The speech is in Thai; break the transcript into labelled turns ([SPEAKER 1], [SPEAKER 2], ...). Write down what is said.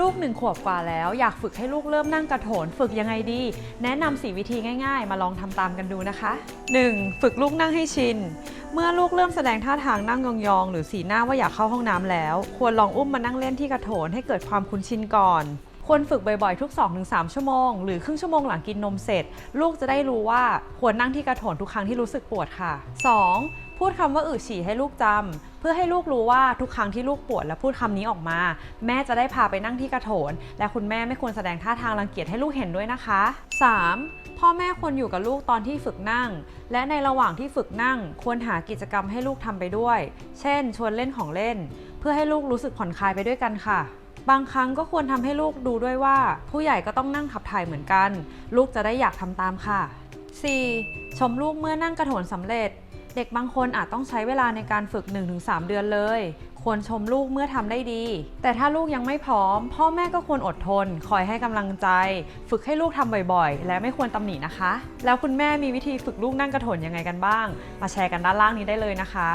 [SPEAKER 1] ลูกหนึ่งขวบกว่าแล้ว อยากฝึกให้ลูกเริ่มนั่งกระโถน ฝึกยังไงดี แนะนำสีวิธีง่าย ๆ มาลองทำตามกันดูนะคะ 1. ฝึกลูกนั่งให้ชิน เมื่อลูกเริ่มแสดงท่าทางนั่งยองๆ หรือสีหน้าว่าอยากเข้าห้องน้ำแล้ว ควรลองอุ้มมานั่งเล่นที่กระโถนให้เกิดความคุ้นชินก่อน ควรฝึกบ่อยๆ ทุก 2-3 ชั่วโมง หรือครึ่งชั่วโมงหลังกินนมเสร็จ ลูกจะได้รู้ว่าควรนั่งที่กระโถนทุกครั้งที่รู้สึกปวดค่ะ 2. พูดคำว่าอึฉี่ให้ลูกจำเพื่อให้ลูกรู้ว่าทุกครั้งที่ลูกปวดและพูดคำนี้ออกมา แม่จะได้พาไปนั่งที่กระโถน และคุณแม่ไม่ควรแสดงท่าทางรังเกียจให้ลูกเห็นด้วยนะคะ 3. พ่อแม่ควรอยู่กับลูกตอนที่ฝึกนั่ง และในระหว่างที่ฝึกนั่ง ควรหากิจกรรมให้ลูกทำไปด้วย เช่น ชวนเล่นของเล่น เพื่อให้ลูกรู้สึกผ่อนคลายไปด้วยกันค่ะ บางครั้งก็ควรทำให้ลูกดูด้วยว่า ผู้ใหญ่ก็ต้องนั่งขับถ่ายเหมือนกัน ลูกจะได้อยากทำตามค่ะ 4. ชมลูกเมื่อนั่งกระโถนสำเร็จ เด็กบางคนอาจต้องใช้เวลาในการฝึก 1-3 เดือนเลย ควรชมลูกเมื่อทำได้ดี แต่ถ้าลูกยังไม่พร้อม พ่อแม่ก็ควรอดทน คอยให้กำลังใจ ฝึกให้ลูกทำบ่อยๆ และไม่ควรตำหนินะคะ แล้วคุณแม่มีวิธีฝึกลูกนั่งกระโถนยังไงกันบ้าง มาแชร์กันด้านล่างนี้ได้เลยนะคะ